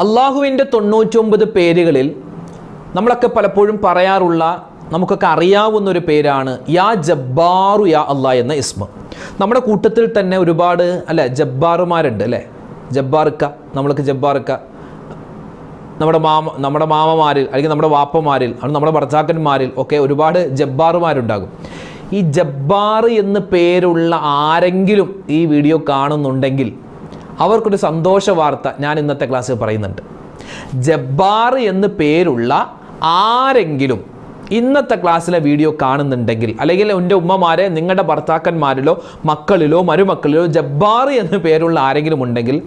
അള്ളാഹുവിന്റെ തൊണ്ണൂറ്റൊമ്പത് പേരുകളിൽ നമ്മളൊക്കെ പലപ്പോഴും പറയാറുള്ള നമുക്കൊക്കെ അറിയാവുന്ന ഒരു പേരാണ് യാ ജബ്ബാറു യാ അള്ളാ എന്ന ഇസ്മ. നമ്മുടെ കൂട്ടത്തിൽ തന്നെ ഒരുപാട് അല്ലെ ജബ്ബാറുമാരുണ്ട് അല്ലേ? ജബ്ബാർക്ക നമ്മൾക്ക് ജബ്ബാർക്ക നമ്മുടെ മാമ നമ്മുടെ മാമമാരിൽ അല്ലെങ്കിൽ നമ്മുടെ വാപ്പമാരിൽ അല്ലെങ്കിൽ നമ്മുടെ ഭർത്താക്കന്മാരിൽ ഒക്കെ ഒരുപാട് ജബ്ബാറുമാരുണ്ടാകും. ഈ ജബ്ബാർ എന്ന് പേരുള്ള ആരെങ്കിലും ഈ വീഡിയോ കാണുന്നുണ്ടെങ്കിൽ അവർക്കൊരു സന്തോഷ വാർത്ത ഞാൻ ഇന്നത്തെ ക്ലാസ്സിൽ പറയുന്നുണ്ട്. ജബ്ബാർ എന്ന് പേരുള്ള ആരെങ്കിലും ഇന്നത്തെ ക്ലാസ്സിലെ വീഡിയോ കാണുന്നുണ്ടെങ്കിൽ അല്ലെങ്കിൽ എന്റെ ഉമ്മമാരെ നിങ്ങളുടെ ഭർത്താക്കന്മാരിലോ മക്കളിലോ മരുമക്കളിലോ ജബ്ബാർ എന്ന് പേരുള്ള ആരെങ്കിലും ഉണ്ടെങ്കിൽ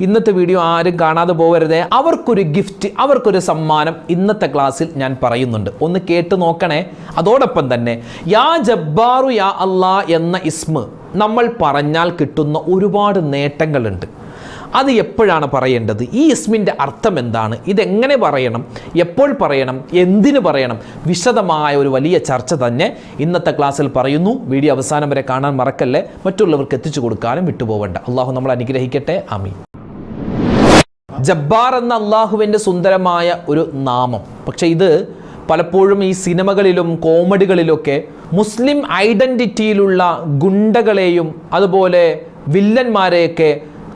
ഇന്നത്തെ വീഡിയോ ആരും കാണാതെ പോകരുതേ അവർക്കൊരു ഗിഫ്റ്റ് അവർക്കൊരു സമ്മാനം ഇന്നത്തെ ക്ലാസ്സിൽ ഞാൻ പറയുന്നുണ്ട്. ഒന്ന് കേട്ട് നോക്കണേ. അതോടൊപ്പം തന്നെ യാ ജബ്ബാറു യാ അല്ലാ എന്ന ഇസ്മ നമ്മൾ പറഞ്ഞാൽ കിട്ടുന്ന ഒരുപാട് നേട്ടങ്ങളുണ്ട്. അത് എപ്പോഴാണ് പറയേണ്ടത്? ഈ ഇസ്മിന്റെ അർത്ഥം എന്താണ്? ഇതെങ്ങനെ പറയണം? എപ്പോൾ പറയണം? എന്തിനു പറയണം? വിശദമായ ഒരു വലിയ ചർച്ച തന്നെ ഇന്നത്തെ ക്ലാസ്സിൽ പറയുന്നു. വീഡിയോ അവസാനം വരെ കാണാൻ മറക്കല്ലേ? മറ്റുള്ളവർക്ക് എത്തിച്ചു കൊടുക്കാനും വിട്ടുപോകണ്ട അള്ളാഹു നമ്മൾ അനുഗ്രഹിക്കട്ടെ. അമീൻ ജബ്ബാർ എന്ന അള്ളാഹുവിന്റെ സുന്ദരമായ ഒരു നാമം. പക്ഷേ ഇത് പലപ്പോഴും ഈ സിനിമകളിലും കോമഡികളിലൊക്കെ മുസ്ലിം ഐഡന്റിറ്റിയിലുള്ള ഗുണ്ടകളെയും അതുപോലെ വില്ലന്മാരെയൊക്കെ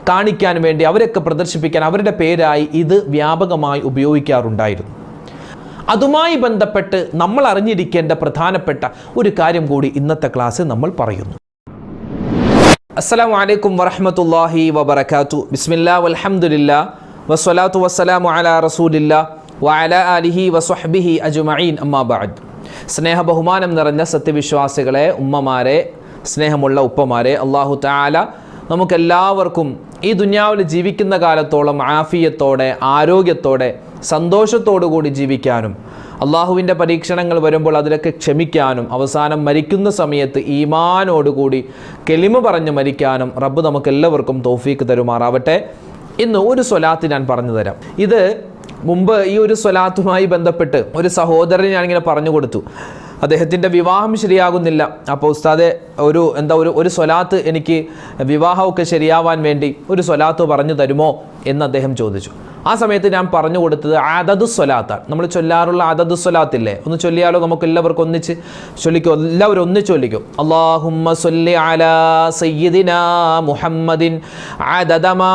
കാണിക്കാൻ വേണ്ടി അവരൊക്കെ പ്രദർശിപ്പിക്കാൻ അവരുടെ പേരായി ഇത് വ്യാപകമായി ഉപയോഗിക്കാറുണ്ടായിരുന്നു. അതുമായി ബന്ധപ്പെട്ട് നമ്മൾ അറിഞ്ഞിരിക്കേണ്ട പ്രധാനപ്പെട്ട ഒരു കാര്യം കൂടി ഇന്നത്തെ ക്ലാസ്സിൽ നമ്മൾ പറയുന്നു. അസ്സലാമു അലൈക്കും വറഹമത്തല്ലാഹി വബർക്കാത്തു ബിസ്മില്ലാ വലഹമുല്ല വസ്സലാത്തു വസ്സലാമു അലാ റസൂലില്ലാ. വഅല അലിഹി വസ്വഹ്ബിഹി അജ്മഈൻ അമ്മാ ബഅദ് സ്നേഹ ബഹുമാനം നിറഞ്ഞ സത്യവിശ്വാസികളെ ഉമ്മമാരെ സ്നേഹമുള്ള ഉപ്പമാരെ അള്ളാഹു താല നമുക്കെല്ലാവർക്കും ഈ ദുന്യാവിൽ ജീവിക്കുന്ന കാലത്തോളം ആഫിയത്തോടെ ആരോഗ്യത്തോടെ സന്തോഷത്തോടു കൂടി ജീവിക്കാനും അള്ളാഹുവിന്റെ പരീക്ഷണങ്ങൾ വരുമ്പോൾ അതിലൊക്കെ ക്ഷമിക്കാനും അവസാനം മരിക്കുന്ന സമയത്ത് ഈമാനോടുകൂടി കെളിമ പറഞ്ഞ് മരിക്കാനും റബ്ബ് നമുക്കെല്ലാവർക്കും തോഫീക്ക് തരുമാറാവട്ടെ. ഇന്ന് ഒരു സ്വലാത്ത് ഞാൻ പറഞ്ഞു തരാം. ഇത് മുമ്പ് ഈ ഒരു സ്വലാത്തുമായി ബന്ധപ്പെട്ട് ഒരു സഹോദരൻ ഞാനിങ്ങനെ പറഞ്ഞു കൊടുത്തു. അദ്ദേഹത്തിന്റെ വിവാഹം ശരിയാകുന്നില്ല. അപ്പോൾ ഉസ്താദെ ഒരു എന്താ ഒരു ഒരു സ്വലാത്ത് എനിക്ക് വിവാഹമൊക്കെ ശരിയാവാൻ വേണ്ടി ഒരു സ്വലാത്ത് പറഞ്ഞു തരുമോ എന്ന് അദ്ദേഹം ചോദിച്ചു. ആ സമയത്ത് ഞാൻ പറഞ്ഞു കൊടുത്തത് അതത് സ്വലാത്ത നമ്മൾ ചൊല്ലാറുള്ള അതത് സ്വലാത്തില്ലേ? ഒന്ന് ചൊല്ലിയാലോ നമുക്ക് എല്ലാവർക്കും ഒന്നിച്ച് ചൊല്ലിക്കോ? എല്ലാവരും ഒന്നിച്ച് ചൊല്ലിക്കും. അള്ളാഹുമ്മ അലാ മുഹമ്മദിൻ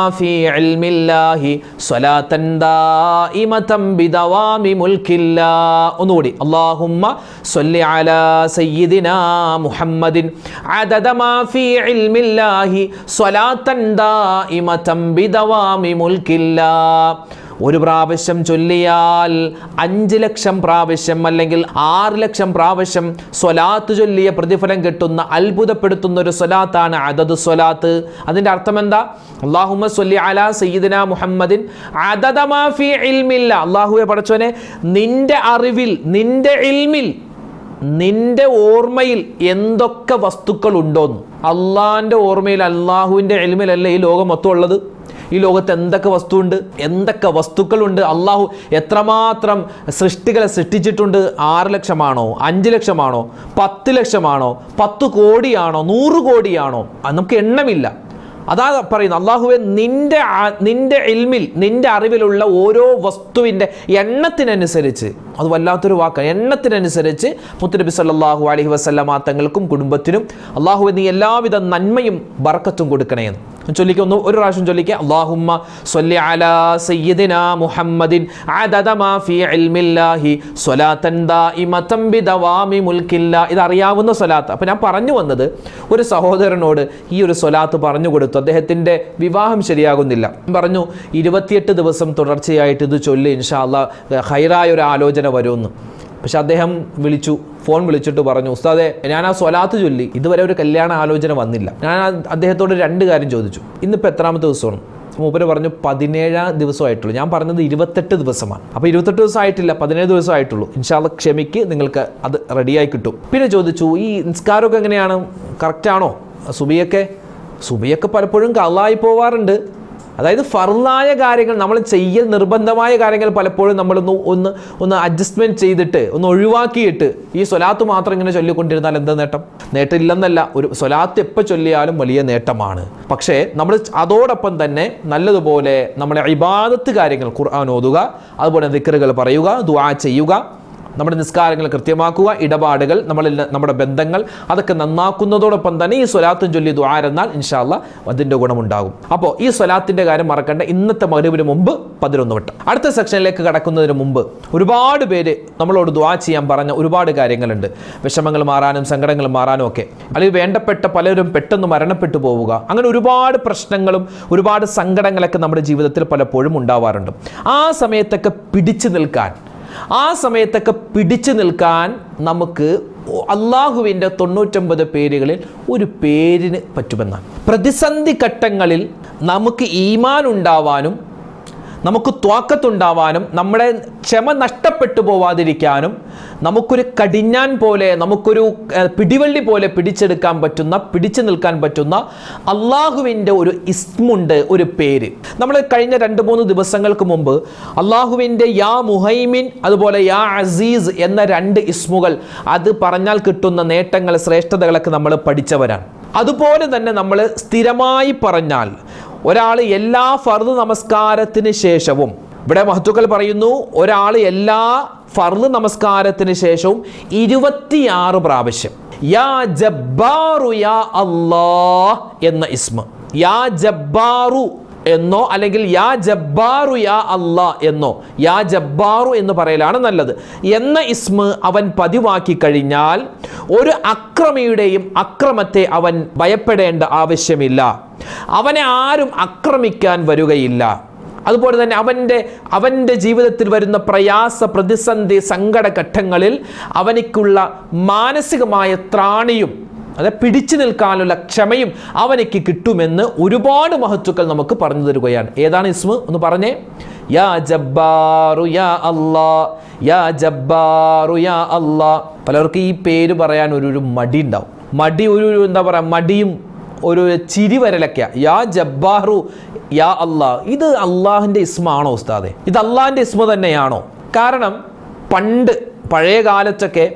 ഫീ ഇൽമില്ലാഹി സ്വലാത്തൻ ബിദവാമി മുൽക്കില്ലാ ഒന്നുകൂടി. അള്ളാഹുമ്മ അലാ മുഹമ്മദിൻ ഫീ ഇൽമില്ലാഹി സ്വലാത്തൻ ബിദവാമി മുൽക്കില്ലാ ഒരു പ്രാവശ്യം ചൊല്ലിയാൽ അഞ്ച് ലക്ഷം പ്രാവശ്യം അല്ലെങ്കിൽ ആറ് ലക്ഷം പ്രാവശ്യം സ്വലാത്ത് ചൊല്ലിയ പ്രതിഫലം കിട്ടുന്ന അത്ഭുതപ്പെടുത്തുന്ന ഒരു സ്വലാത്താണ് അതത് സ്വലാത്ത്. അതിന്റെ അർത്ഥം എന്താ? അള്ളാഹു സൊല്ലി അല സയ്യിദിന മുഹമ്മദിൻ അതതമാഫി ഇൽമില്ല. അള്ളാഹുവെ പഠിച്ചോനെ നിന്റെ അറിവിൽ നിന്റെ ഇൽമിൽ നിന്റെ ഓർമ്മയിൽ എന്തൊക്കെ വസ്തുക്കൾ ഉണ്ടോന്ന്. അള്ളാഹിന്റെ ഓർമ്മയിൽ അള്ളാഹുവിന്റെ എൽമിലല്ല ഈ ലോകം മൊത്തം ഉള്ളത്? ഈ ലോകത്ത് എന്തൊക്കെ വസ്തുണ്ട് എന്തൊക്കെ വസ്തുക്കളുണ്ട്? അള്ളാഹു എത്രമാത്രം സൃഷ്ടികളെ സൃഷ്ടിച്ചിട്ടുണ്ട്? ആറ് ലക്ഷമാണോ? അഞ്ച് ലക്ഷമാണോ? പത്ത് ലക്ഷമാണോ? പത്ത് കോടിയാണോ? നൂറ് കോടിയാണോ? നമുക്ക് എണ്ണമില്ല. അതാ പറയുന്നത് അള്ളാഹുവെ നിന്റെ നിന്റെ ഇൽമിൽ നിന്റെ അറിവിലുള്ള ഓരോ വസ്തുവിന്റെ എണ്ണത്തിനനുസരിച്ച് അത് വല്ലാത്തൊരു വാക്കാണ് എണ്ണത്തിനനുസരിച്ച് മുത്തുനബി സല്ലാഹു അലഹി വസല്ലമ തങ്ങൾക്കും കുടുംബത്തിനും അള്ളാഹുവെ നീ എല്ലാവിധ നന്മയും ബർക്കത്തും കൊടുക്കണേ എന്ന് ചൊല്ലിക്ക ഒന്ന് ഒരു പ്രാവശ്യം ചൊല്ലിക്ക അള്ളാഹുമ്മ സ്വല്ലി അലാ സയ്യിദിന മുഹമ്മദിൻ അദദ മാ ഫീ ഇൽമില്ലാഹി സ്വലാത്തൻ ദായിമതം ബിദവാമി മുൽക്കില്ല. ഇത് അറിയാവുന്ന സ്വലാത്ത്. അപ്പോൾ ഞാൻ പറഞ്ഞു വന്നത് ഒരു സഹോദരനോട് ഈ ഒരു സ്വലാത്ത് പറഞ്ഞു കൊടുത്തു. അദ്ദേഹത്തിന്റെ വിവാഹം ശരിയാകുന്നില്ല. പറഞ്ഞു ഇരുപത്തിയെട്ട് ദിവസം തുടർച്ചയായിട്ട് ഇത് ചൊല്ലി ഇൻഷാ അള്ളാഹ് ഹൈറായ ഒരു ആലോചന വരുമെന്ന്. പക്ഷെ അദ്ദേഹം വിളിച്ചു ഫോൺ വിളിച്ചിട്ട് പറഞ്ഞു ഉസ്താദെ ഞാൻ ആ സ്വലാത്ത് ചൊല്ലി ഇതുവരെ ഒരു കല്യാണ ആലോചന വന്നില്ല. ഞാൻ അദ്ദേഹത്തോട് രണ്ട് കാര്യം ചോദിച്ചു. ഇന്നിപ്പോൾ എത്രാമത്തെ ദിവസമാണ്? മൂപ്പര് പറഞ്ഞു പതിനേഴാം ദിവസമായിട്ടുള്ളൂ. ഞാൻ പറഞ്ഞത് ഇരുപത്തെട്ട് ദിവസമാണ്. അപ്പോൾ ഇരുപത്തെട്ട് ദിവസം ആയിട്ടില്ല പതിനേഴ് ദിവസം ആയിട്ടുള്ളൂ ഇൻഷാല്ല ക്ഷമിക്ക് നിങ്ങൾക്ക് അത് റെഡിയായി കിട്ടും. പിന്നെ ചോദിച്ചു ഈ നിസ്കാരമൊക്കെ എങ്ങനെയാണ്? കറക്റ്റാണോ? സുബിയൊക്കെ? സുബിയൊക്കെ പലപ്പോഴും കള്ളായി പോവാറുണ്ട്. അതായത് ഫർലായ കാര്യങ്ങൾ നമ്മൾ ചെയ്യൽ നിർബന്ധമായ കാര്യങ്ങൾ പലപ്പോഴും നമ്മളൊന്ന് ഒന്ന് ഒന്ന് അഡ്ജസ്റ്റ്മെന്റ് ചെയ്തിട്ട് ഒന്ന് ഒഴിവാക്കിയിട്ട് ഈ സ്വലാത്ത് മാത്രം ഇങ്ങനെ ചൊല്ലിക്കൊണ്ടിരുന്നാൽ എന്താ നേട്ടം? നേട്ടമില്ലെന്നല്ല. ഒരു സ്വലാത്ത് എപ്പോൾ ചൊല്ലിയാലും വലിയ നേട്ടമാണ്. പക്ഷേ നമ്മൾ അതോടൊപ്പം തന്നെ നല്ലതുപോലെ നമ്മളെ ഇബാദത്ത് കാര്യങ്ങൾ ഖുർആൻ ഓതുക അതുപോലെ ദിക്കറുകൾ പറയുക ദുആ ചെയ്യുക നമ്മുടെ നിസ്കാരങ്ങൾ കൃത്യമാക്കുക ഇടപാടുകൾ നമ്മളിൽ നമ്മുടെ ബന്ധങ്ങൾ അതൊക്കെ നന്നാക്കുന്നതോടൊപ്പം തന്നെ ഈ സ്വലാത്തും ചൊല്ലി ദ്വാരെന്നാൽ ഇൻഷാല്ല അതിന്റെ ഗുണമുണ്ടാകും. അപ്പോൾ ഈ സ്വലാത്തിന്റെ കാര്യം മറക്കേണ്ട. ഇന്നത്തെ മരുവിന് മുമ്പ് പതിനൊന്ന് വട്ടം. അടുത്ത സെക്ഷനിലേക്ക് കടക്കുന്നതിന് മുമ്പ് ഒരുപാട് പേര് നമ്മളോട് ദ്വാ ചെയ്യാൻ പറഞ്ഞ ഒരുപാട് കാര്യങ്ങളുണ്ട്. വിഷമങ്ങൾ മാറാനും സങ്കടങ്ങൾ മാറാനും ഒക്കെ. അല്ലെങ്കിൽ വേണ്ടപ്പെട്ട പലരും പെട്ടെന്ന് മരണപ്പെട്ടു പോവുക. അങ്ങനെ ഒരുപാട് പ്രശ്നങ്ങളും ഒരുപാട് സങ്കടങ്ങളൊക്കെ നമ്മുടെ ജീവിതത്തിൽ പലപ്പോഴും ഉണ്ടാവാറുണ്ട്. ആ സമയത്തൊക്കെ പിടിച്ചു നിൽക്കാൻ ആ സമയത്തൊക്കെ പിടിച്ചു നിൽക്കാൻ നമുക്ക് അള്ളാഹുവിന്റെ തൊണ്ണൂറ്റൊമ്പത് പേരുകളിൽ ഒരു പേരിന് പറ്റുമെന്നാണ്. പ്രതിസന്ധി ഘട്ടങ്ങളിൽ നമുക്ക് ഈമാൻ ഉണ്ടാവാനും നമുക്ക് ത്വാക്കത്തുണ്ടാവാനും നമ്മുടെ ക്ഷമ നഷ്ടപ്പെട്ടു പോവാതിരിക്കാനും നമുക്കൊരു കടിഞ്ഞാൻ പോലെ നമുക്കൊരു പിടിവള്ളി പോലെ പിടിച്ചെടുക്കാൻ പറ്റുന്ന പിടിച്ചു നിൽക്കാൻ പറ്റുന്ന അള്ളാഹുവിന്റെ ഒരു ഇസ്മുണ്ട് ഒരു പേര്. നമ്മൾ കഴിഞ്ഞ രണ്ട് മൂന്ന് ദിവസങ്ങൾക്ക് മുമ്പ് അള്ളാഹുവിന്റെ യാ മുഹൈമിൻ അതുപോലെ യാ അസീസ് എന്ന രണ്ട് ഇസ്മുകൾ അത് പറഞ്ഞാൽ കിട്ടുന്ന നേട്ടങ്ങൾ ശ്രേഷ്ഠതകളൊക്കെ നമ്മൾ പഠിച്ചവരാണ്. അതുപോലെ തന്നെ നമ്മൾ സ്ഥിരമായി പറഞ്ഞാൽ ഒരാൾ എല്ലാ ഫർദ് നമസ്കാരത്തിന് ശേഷവും ഇവിടെ മഹത്തുക്കൾ പറയുന്നു ഒരാൾ എല്ലാ ഫർദ് നമസ്കാരത്തിന് ശേഷവും ഇരുപത്തിയാറ് പ്രാവശ്യം. യാ ജബ്ബാറു യാ അല്ലാഹ് എന്ന ഇസ്മ. യാ ജബ്ബാറു എന്നോ അല്ലെങ്കിൽ യാ ജബ്ബാറു യാ അല്ലാ എന്നോ യാ ജബ്ബാറു എന്ന് പറയലാണ് നല്ലത്. എന്ന ഇസ്മ അവൻ പതിവാക്കി കഴിഞ്ഞാൽ ഒരു അക്രമിയുടെയും അക്രമത്തെ അവൻ ഭയപ്പെടേണ്ട ആവശ്യമില്ല. അവനെ ആരും അക്രമിക്കാൻ വരികയില്ല. അതുപോലെ തന്നെ അവന്റെ അവന്റെ ജീവിതത്തിൽ വരുന്ന പ്രയാസ പ്രതിസന്ധി സങ്കടഘട്ടങ്ങളിൽ അവനിക്കുള്ള മാനസികമായ ത്രാണിയും അത് പിടിച്ചു നിൽക്കാനുള്ള ക്ഷമയും അവനക്ക് കിട്ടുമെന്ന് ഒരുപാട് മഹത്വക്കൾ നമുക്ക് പറഞ്ഞു തരുകയാണ്. ഏതാണ് ഇസ്മ? ഒന്ന് പറഞ്ഞേ. യാ ജബ്ബാറു യാ അല്ലാ യാ ജബ്ബാറു യാ അല്ലാ. പലർക്കും ഈ പേര് പറയാൻ ഒരു ഒരു മടി ഉണ്ടാവും. മടി ഒരു എന്താ പറയുക മടിയും ഒരു ചിരി വരലൊക്കെ യാ ജബ്ബാറു യാ അല്ലാ. ഇത് അള്ളാഹിന്റെ ഇസ്മാണോ ഉസ്താദെ? ഇത് അള്ളാഹിന്റെ ഇസ്മ തന്നെയാണോ? കാരണം പണ്ട് പഴയ കാലത്തൊക്കെ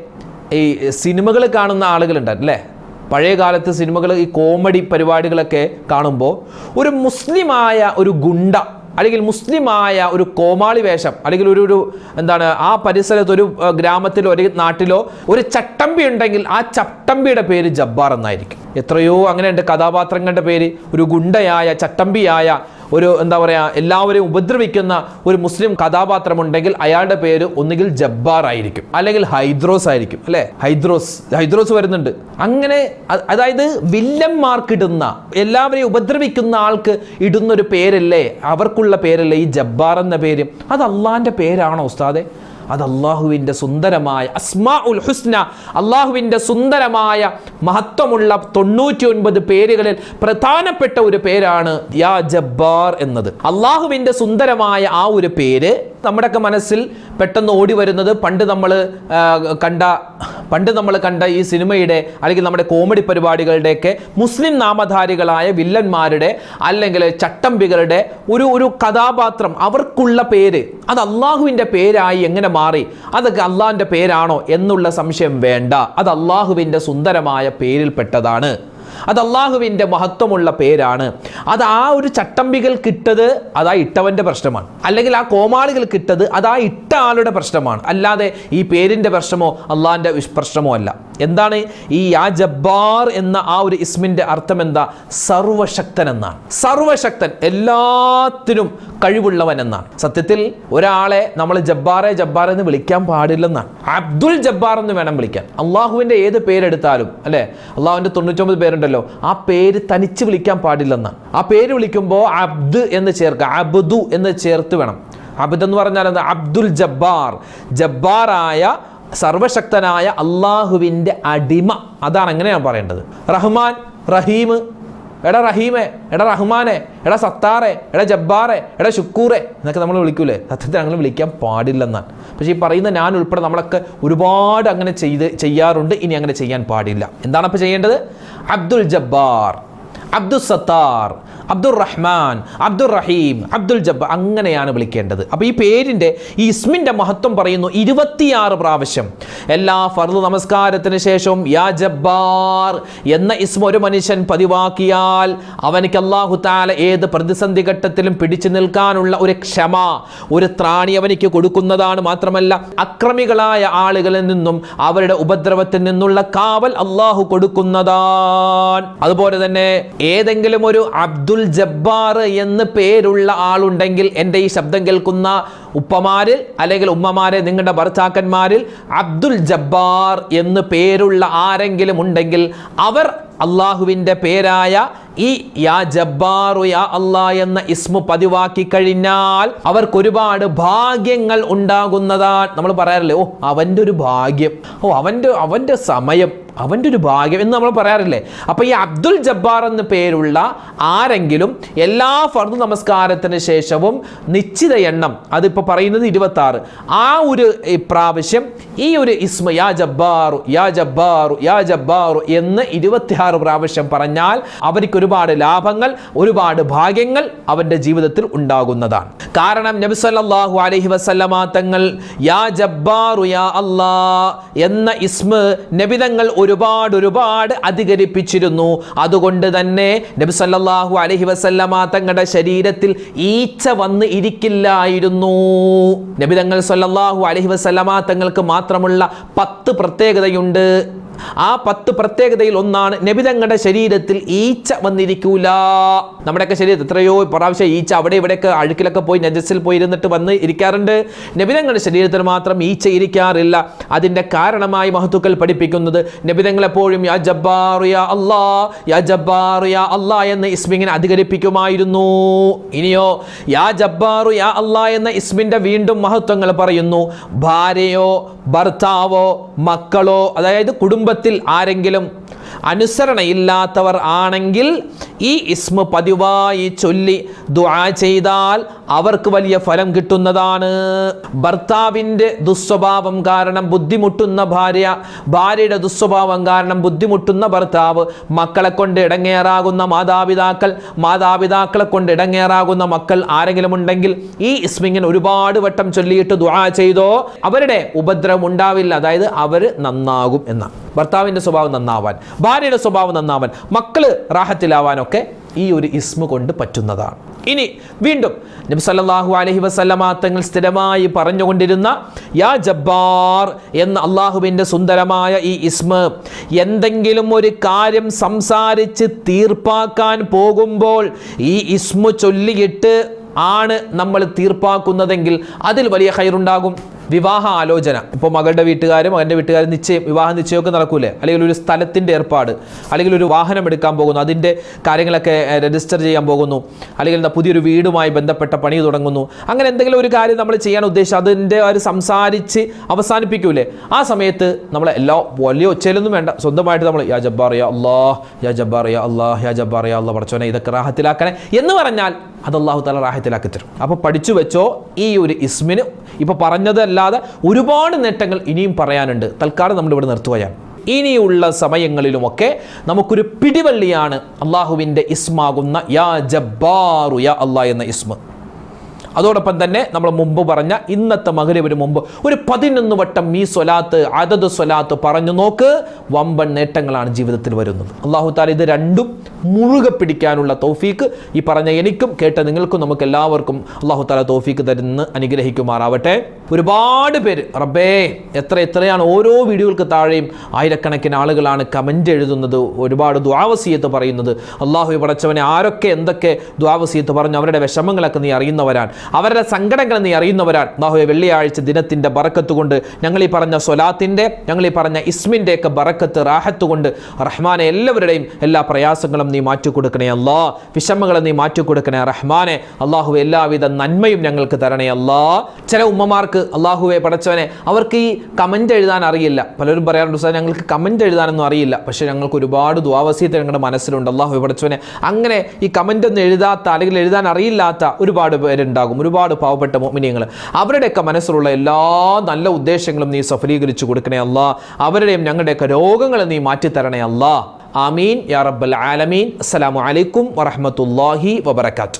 ഈ സിനിമകൾ കാണുന്ന ആളുകളുണ്ട് അല്ലേ? പഴയ കാലത്ത് സിനിമകൾ ഈ കോമഡി പരിപാടികളൊക്കെ കാണുമ്പോൾ ഒരു മുസ്ലിമായ ഒരു ഗുണ്ട അല്ലെങ്കിൽ മുസ്ലിമായ ഒരു കോമാളി വേഷം അല്ലെങ്കിൽ ഒരു ഒരു എന്താണ് ആ പരിസരത്ത് ഒരു ഗ്രാമത്തിലോ ഒരു നാട്ടിലോ ഒരു ചട്ടമ്പി ഉണ്ടെങ്കിൽ ആ ചട്ടമ്പിയുടെ പേര് ജബ്ബാർ എന്നായിരിക്കും. എത്രയോ അങ്ങനെയുണ്ട് കഥാപാത്രങ്ങളുടെ പേര്. ഒരു ഗുണ്ടയായ ചട്ടമ്പിയായ ഒരു എന്താ പറയുക എല്ലാവരെയും ഉപദ്രവിക്കുന്ന ഒരു മുസ്ലിം കഥാപാത്രമുണ്ടെങ്കിൽ അയാളുടെ പേര് ഒന്നുകിൽ ജബ്ബാർ ആയിരിക്കും. അല്ലെങ്കിൽ ഹൈദ്രോസ് ആയിരിക്കും അല്ലേ? ഹൈദ്രോസ് ഹൈദ്രോസ് വരുന്നുണ്ട്. അങ്ങനെ അതായത് വില്ലന്മാർക്ക് ഇടുന്ന എല്ലാവരെയും ഉപദ്രവിക്കുന്ന ആൾക്ക് ഇടുന്നൊരു പേരല്ലേ? അവർക്കുള്ള പേരല്ലേ ഈ ജബ്ബാർ എന്ന പേര്? അത് അള്ളാന്റെ പേരാണോ ഉസ്താദെ? അത് അള്ളാഹുവിന്റെ സുന്ദരമായ അസ്മാ ഉൽ ഹുസ്ന അള്ളാഹുവിന്റെ സുന്ദരമായ മഹത്വമുള്ള തൊണ്ണൂറ്റി ഒൻപത് പേരുകളിൽ പ്രധാനപ്പെട്ട ഒരു പേരാണ് യാ ജബ്ബാർ എന്നത്. അള്ളാഹുവിന്റെ സുന്ദരമായ ആ ഒരു പേര് നമ്മുടെയൊക്കെ മനസ്സിൽ പെട്ടെന്ന് ഓടി വരുന്നത് പണ്ട് നമ്മൾ കണ്ട പണ്ട് നമ്മൾ കണ്ട ഈ സിനിമയുടെ അല്ലെങ്കിൽ നമ്മുടെ കോമഡി പരിപാടികളുടെയൊക്കെ മുസ്ലിം നാമധാരികളായ വില്ലന്മാരുടെ അല്ലെങ്കിൽ ചട്ടമ്പികളുടെ ഒരു ഒരു കഥാപാത്രം അവർക്കുള്ള പേര്. അത് അള്ളാഹുവിന്റെ പേരായി എങ്ങനെ മാറി? അതൊക്കെ അള്ളാഹിന്റെ പേരാണോ എന്നുള്ള സംശയം വേണ്ട. അത് അള്ളാഹുവിന്റെ സുന്ദരമായ പേരിൽപ്പെട്ടതാണ്. അത് അള്ളാഹുവിന്റെ മഹത്വമുള്ള പേരാണ്. അത് ആ ഒരു ചട്ടമ്പികൾ കിട്ടത് അതാ ഇട്ടവന്റെ പ്രശ്നമാണ്. അല്ലെങ്കിൽ ആ കോമാളികൾ കിട്ടത് അതാ ഇട്ട ആളുടെ പ്രശ്നമാണ്. അല്ലാതെ ഈ പേരിന്റെ പ്രശ്നമോ അള്ളാഹിന്റെ പ്രശ്നമോ അല്ല. എന്താണ് ഈ യാ ജബ്ബാർ എന്ന ആ ഒരു ഇസ്മിന്റെ അർത്ഥം എന്താ സർവശക്തൻ എന്നാണ് സർവശക്തൻ എല്ലാത്തിനും കഴിവുള്ളവൻ എന്നാണ്. സത്യത്തിൽ ഒരാളെ നമ്മൾ ജബ്ബാറെ ജബ്ബാർ എന്ന് വിളിക്കാൻ പാടില്ലെന്നാണ്. അബ്ദുൽ ജബ്ബാർ എന്ന് വേണം വിളിക്കാൻ. അള്ളാഹുവിന്റെ ഏത് പേരെടുത്താലും അല്ലേ? അള്ളാഹുവിന്റെ തൊണ്ണൂറ്റൊമ്പത് പേരുണ്ടല്ലോ ആ പേര് തനിച്ച് വിളിക്കാൻ പാടില്ലെന്നാണ്. ആ പേര് വിളിക്കുമ്പോൾ അബ്ദ് എന്ന് ചേർക്കുക അബ്ദു എന്ന് ചേർത്ത് വേണം. അബ്ദ് എന്ന് പറഞ്ഞാൽ എന്താ? അബ്ദുൽ ജബ്ബാർ. ജബ്ബാറായ സർവശക്തനായ അള്ളാഹുവിന്റെ അടിമ. അതാണ് അങ്ങനെ ഞാൻ പറയേണ്ടത്. റഹ്മാൻ റഹീം. എടാ റഹീമേ എടാ റഹ്മാനെ എടാ സത്താറെ എടാ ജബ്ബാറെ എടാ ശുക്കൂറെ എന്നൊക്കെ നമ്മൾ വിളിക്കൂലേ? സത്യത്തിൽ അങ്ങനെ വിളിക്കാൻ പാടില്ലെന്നാണ്. പക്ഷേ ഈ പറയുന്ന ഞാൻ ഉൾപ്പെടെ നമ്മളൊക്കെ ഒരുപാട് അങ്ങനെ ചെയ്ത് ചെയ്യാറുണ്ട്. ഇനി അങ്ങനെ ചെയ്യാൻ പാടില്ല. എന്താണ് അപ്പോൾ ചെയ്യേണ്ടത്? അബ്ദുൽ ജബ്ബാർ അബ്ദുൽ സത്താർ അബ്ദുൾ റഹ്മാൻ അബ്ദുൽ റഹീം അബ്ദുൽ ജബ്ബ അങ്ങനെയാണ് വിളിക്കേണ്ടത്. അപ്പോൾ ഈ പേരിന്റെ ഈ ഇസ്മിന്റെ മഹത്വം പറയുന്നു ഇരുപത്തിയാറ് പ്രാവശ്യം. എല്ലാ ഫർദ് നമസ്കാരത്തിന് ശേഷവും യാ ജബ്ബാർ എന്ന ഇസ്മ ഒരു മനുഷ്യൻ പതിവാക്കിയാൽ അവനിക്ക് അള്ളാഹു താല ഏത് പ്രതിസന്ധി ഘട്ടത്തിലും പിടിച്ചു നിൽക്കാനുള്ള ഒരു ക്ഷമ ഒരു ത്രാണി അവനിക്ക് കൊടുക്കുന്നതാണ് മാത്രമല്ല അക്രമികളായ ആളുകളിൽ നിന്നും അവരുടെ ഉപദ്രവത്തിൽ നിന്നുള്ള കാവൽ അള്ളാഹു കൊടുക്കുന്നതാണ്. അതുപോലെ തന്നെ ഏതെങ്കിലും ഒരു അബ്ദുൽ ജബ്ബാർ എന്ന് പേരുള്ള ആളുണ്ടെങ്കിൽ എന്റെ ഈ ശബ്ദം കേൾക്കുന്ന ഉപ്പമാരിൽ അല്ലെങ്കിൽ ഉമ്മമാരെ നിങ്ങളുടെ ഭർത്താക്കന്മാരിൽ അബ്ദുൽ ജബ്ബാർ എന്ന് പേരുള്ള ആരെങ്കിലും ഉണ്ടെങ്കിൽ അവർ അള്ളാഹുവിന്റെ പേരായ ഈ യാ ജബ്ബാറു യാ അല്ലാ എന്ന ഇസ്മു പതിവാക്കി കഴിഞ്ഞാൽ അവർക്ക് ഒരുപാട് ഭാഗ്യങ്ങൾ ഉണ്ടാകുന്നതാണ്. നമ്മൾ പറയാറില്ലേ ഓ അവന്റെ ഒരു ഭാഗ്യം ഓ അവന്റെ അവന്റെ സമയം അവന്റെ ഒരു ഭാഗ്യം എന്ന് നമ്മൾ പറയാറില്ലേ? അപ്പോൾ ഈ അബ്ദുൽ ജബ്ബാർ എന്ന പേരുള്ള ആരെങ്കിലും എല്ലാ ഫർദ് നമസ്കാരത്തിന് ശേഷവും നിശ്ചിത എണ്ണം അതിപ്പോൾ പറയുന്നത് ഇരുപത്തി ആറ് ആ ഒരു പ്രാവശ്യം ഈ ഒരു ഇസ്മ യാ ജബ്ബാറു യാ ജബ്ബാറു യാ ജബ്ബാറു എന്ന് ഇരുപത്തിയാറ് പ്രാവശ്യം പറഞ്ഞാൽ അവർക്ക് ഒരുപാട് ലാഭങ്ങൾ ഒരുപാട് ഭാഗ്യങ്ങൾ അവന്റെ ജീവിതത്തിൽ ഉണ്ടാകുന്നതാണ്. കാരണം നബി സല്ലല്ലാഹു അലൈഹി വസല്ലമ തങ്ങൾ യാ ജബ്ബാറു യാ അല്ലാ എന്ന ഇസ്മ നബിതങ്ങൾ ഒരുപാട് ഒരുപാട് അധികരിപ്പിച്ചിരുന്നു. അതുകൊണ്ട് തന്നെ നബി സല്ലല്ലാഹു അലൈഹി വസല്ലമ തങ്ങളുടെ ശരീരത്തിൽ ഈച്ച വന്ന് ഇരിക്കില്ലായിരുന്നു. നബി തങ്ങൾ സല്ലാഹു അലഹി വസല്ലമ തങ്ങൾക്ക് മാത്രമുള്ള പത്ത് പ്രത്യേകതയുണ്ട്. ആ പത്ത് പ്രത്യേകതയിൽ ഒന്നാണ് നബിതങ്ങളുടെ ശരീരത്തിൽ ഈച്ച വന്നിരിക്കൂല. നമ്മുടെയൊക്കെ ശരീരത്തിൽ എത്രയോ പ്രാവശ്യം ഈച്ച അവിടെ ഇവിടെയൊക്കെ അഴുക്കിലൊക്കെ പോയി നജസിൽ പോയി ഇരുന്നിട്ട് വന്ന് ഇരിക്കാറുണ്ട്. നബിതങ്ങളുടെ ശരീരത്തിൽ മാത്രം ഈച്ച ഇരിക്കാറില്ല. അതിന്റെ കാരണമായി മഹത്തുക്കൾ പഠിപ്പിക്കുന്നത് നബിതങ്ങൾ എപ്പോഴും യാ ജബ്ബാറു യാ അല്ലാ യാ ജബ്ബാറു യാ അല്ലാ എന്ന ഇസ്മിങ്ങനെ അധികരിപ്പിക്കുമായിരുന്നു. ഇനിയോ യാ ജബ്ബാറു യാ അല്ലാ എന്ന ഇസ്മിന്റെ വീണ്ടും മഹത്വങ്ങൾ പറയുന്നു. ഭാര്യയോ ഭർത്താവോ മക്കളോ അതായത് കുടുംബത്തിൽ ആരെങ്കിലും അനുസരണയില്ലാത്തവർ ആണെങ്കിൽ ഈ ഇസ്മ പതിവായി ചൊല്ലി ദുആ ചെയ്താൽ അവർക്ക് വലിയ ഫലം കിട്ടുന്നതാണ്. ഭർത്താവിന്റെ ദുസ്വഭാവം കാരണം ബുദ്ധിമുട്ടുന്ന ഭാര്യ ഭാര്യയുടെ ദുസ്വഭാവം കാരണം ബുദ്ധിമുട്ടുന്ന ഭർത്താവ് മക്കളെ കൊണ്ട് ഇടങ്ങേറാകുന്ന മാതാപിതാക്കൾ മാതാപിതാക്കളെ കൊണ്ട് ഇടങ്ങേറാകുന്ന മക്കൾ ആരെങ്കിലും ഉണ്ടെങ്കിൽ ഈ ഇസ്മിങ്ങിന് ഒരുപാട് വട്ടം ചൊല്ലിയിട്ട് ദുആ ചെയ്തോ അവരുടെ ഉപദ്രവം ഉണ്ടാവില്ല. അതായത് അവർ നന്നാകും എന്നാണ്. ഭർത്താവിന്റെ സ്വഭാവം നന്നാവാൻ. ഭാര്യയുടെ സ്വഭാവം നന്നാവാൻ മക്കൾ റാഹത്തിലാവാനൊക്കെ ഈ ഒരു ഇസ്മ കൊണ്ട് പറ്റുന്നതാണ്. ഇനി വീണ്ടും നബി സല്ലല്ലാഹു അലൈഹി വസല്ലമ തങ്ങൾ സ്ഥിരമായി പറഞ്ഞുകൊണ്ടിരുന്ന യാ ജബ്ബാർ എന്ന അള്ളാഹുവിന്റെ സുന്ദരമായ ഈ ഇസ്മ എന്തെങ്കിലും ഒരു കാര്യം സംസാരിച്ച് തീർപ്പാക്കാൻ പോകുമ്പോൾ ഈ ഇസ്മു ചൊല്ലിയിട്ട് ആണ് നമ്മൾ തീർപ്പാക്കുന്നതെങ്കിൽ അതിൽ വലിയ ഹൈറുണ്ടാകും വിവാഹ ആലോചന. ഇപ്പോൾ മകളുടെ വീട്ടുകാരും മകന്റെ വീട്ടുകാരും നിശ്ചയം വിവാഹ നിശ്ചയമൊക്കെ നടക്കൂലേ? അല്ലെങ്കിൽ ഒരു സ്ഥലത്തിന്റെ ഏർപ്പാട് അല്ലെങ്കിൽ ഒരു വാഹനം എടുക്കാൻ പോകുന്നു അതിന്റെ കാര്യങ്ങളൊക്കെ രജിസ്റ്റർ ചെയ്യാൻ പോകുന്നു അല്ലെങ്കിൽ എന്താ പുതിയൊരു വീടുമായി ബന്ധപ്പെട്ട പണി തുടങ്ങുന്നു. അങ്ങനെ എന്തെങ്കിലും ഒരു കാര്യം നമ്മൾ ചെയ്യാൻ ഉദ്ദേശിച്ച് അതിന്റെ ഒരു സംസാരിച്ച് അവസാനിപ്പിക്കൂലേ? ആ സമയത്ത് നമ്മൾ എല്ലാ വലിയ ഒച്ചയിലൊന്നും വേണ്ട. സ്വന്തമായിട്ട് നമ്മൾ യാ ജബ്ബാർ യാ അള്ളാഹ് യാ ജബ്ബാർ യാ അള്ളാഹ് യാ ജബ്ബാർ യാ അള്ളാഹ് പഠിച്ചോനെ ഇതൊക്കെ റാഹത്തിലാക്കണേ എന്ന് പറഞ്ഞാൽ അത് അള്ളാഹു താല റാഹത്തിലാക്കി തരും. അപ്പോൾ പഠിച്ചു വെച്ചോ ഈ ഒരു ഇസ്മിന് ഇപ്പോൾ പറഞ്ഞതല്ലാതെ ഒരുപാട് നേട്ടങ്ങൾ ഇനിയും പറയാനുണ്ട്. തൽക്കാലം നമ്മൾ ഇവിടെ നിർത്തുകയാണ്. ഇനിയുള്ള സമയങ്ങളിലുമൊക്കെ നമുക്കൊരു പിടിവള്ളിയാണ് അള്ളാഹുവിന്റെ ഇസ്മാകുന്ന യാ ജബ്ബാറു യാ അള്ളാഹ് എന്ന ഇസ്മ. അതോടൊപ്പം തന്നെ നമ്മൾ മുമ്പ് പറഞ്ഞ ഇന്നത്തെ മകരവിന് മുമ്പ് ഒരു പതിനൊന്ന് വട്ടം ഈ സ്വലാത്ത് അതത് സ്വലാത്ത് പറഞ്ഞു നോക്ക് വമ്പൻ നേട്ടങ്ങളാണ് ജീവിതത്തിൽ വരുന്നത്. അള്ളാഹു താല ഇത് രണ്ടും മുഴുകെ പിടിക്കാനുള്ള തോഫീക്ക് ഈ പറഞ്ഞ എനിക്കും കേട്ട നിങ്ങൾക്കും നമുക്ക് എല്ലാവർക്കും അള്ളാഹു താല തോഫീക്ക് തരുന്ന അനുഗ്രഹിക്കുമാറാവട്ടെ. ഒരുപാട് പേര് റബ്ബേ എത്ര എത്രയാണ് ഓരോ വീഡിയോകൾക്ക് താഴെയും ആയിരക്കണക്കിന് ആളുകളാണ് കമന്റ് എഴുതുന്നത് ഒരുപാട് ദ്വാവസീയത്ത് പറയുന്നത്. അള്ളാഹു പടച്ചവനെ ആരൊക്കെ എന്തൊക്കെ ദ്വാവസീയത്ത് പറഞ്ഞു അവരുടെ വിഷമങ്ങളൊക്കെ നീ അറിയുന്നവരാണ്. അവരുടെ സങ്കടങ്ങൾ നീ അറിയുന്നവരാൻ അള്ളാഹുവെ വെള്ളിയാഴ്ച ദിനത്തിന്റെ ബറക്കത്ത് കൊണ്ട് ഞങ്ങൾ ഈ പറഞ്ഞ സ്വലാത്തിന്റെ ഞങ്ങൾ ഈ പറഞ്ഞ ഇസ്മിന്റെ ഒക്കെ ബറക്കത്ത് റാഹത്ത് കൊണ്ട് റഹ്മാനെ എല്ലാവരുടെയും എല്ലാ പ്രയാസങ്ങളും നീ മാറ്റിക്കൊടുക്കണേ അല്ലാ. വിഷമങ്ങളും നീ മാറ്റിക്കൊടുക്കണേ റഹ്മാനെ. അള്ളാഹു എല്ലാവിധ നന്മയും ഞങ്ങൾക്ക് തരണേ അല്ലാ. ചില ഉമ്മമാർക്ക് അള്ളാഹുവെ പടച്ചവനെ അവർക്ക് ഈ കമന്റ് എഴുതാൻ അറിയില്ല. പലരും പറയാറുണ്ട് സാർ ഞങ്ങൾക്ക് കമന്റ് എഴുതാനൊന്നും അറിയില്ല. പക്ഷേ ഞങ്ങൾക്ക് ഒരുപാട് ദ്വാവസീയത്ത് ഞങ്ങളുടെ മനസ്സിലുണ്ട്. അള്ളാഹു പടച്ചവനെ അങ്ങനെ ഈ കമന്റ് ഒന്നും എഴുതാത്ത അല്ലെങ്കിൽ എഴുതാൻ അറിയില്ലാത്ത ഒരുപാട് പേരുണ്ടാകും. ഒരുപാട് പാവപ്പെട്ട മോമിനിയങ്ങൾ അവരുടെയൊക്കെ മനസ്സിലുള്ള എല്ലാ നല്ല ഉദ്ദേശങ്ങളും നീ സഫലീകരിച്ചു കൊടുക്കണേ അല്ല. അവരുടെയും ഞങ്ങളുടെയൊക്കെ രോഗങ്ങൾ നീ മാറ്റിത്തരണേ അല്ല. ആമീൻ. യാ റബ്ബൽ ആലമീൻ. അസ്സലാമു അലൈക്കും വറഹ്മത്തുള്ളാഹി വബറകാത്ത്.